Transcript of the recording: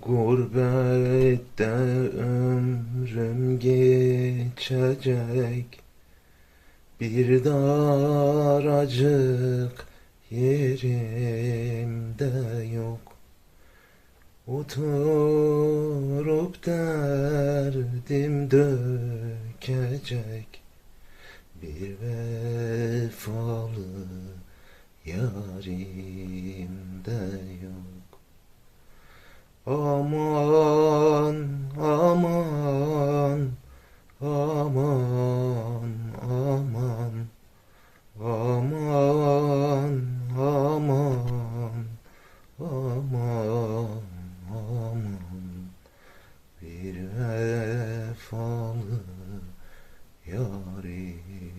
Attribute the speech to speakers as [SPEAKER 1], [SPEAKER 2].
[SPEAKER 1] Gurbette ömrüm geçecek. Bir daracık yerimde yok. Oturup derdim dökecek. Bir vefalı yarim Aman, aman, aman, aman, aman, aman, aman, aman, bir vefalı yarimden.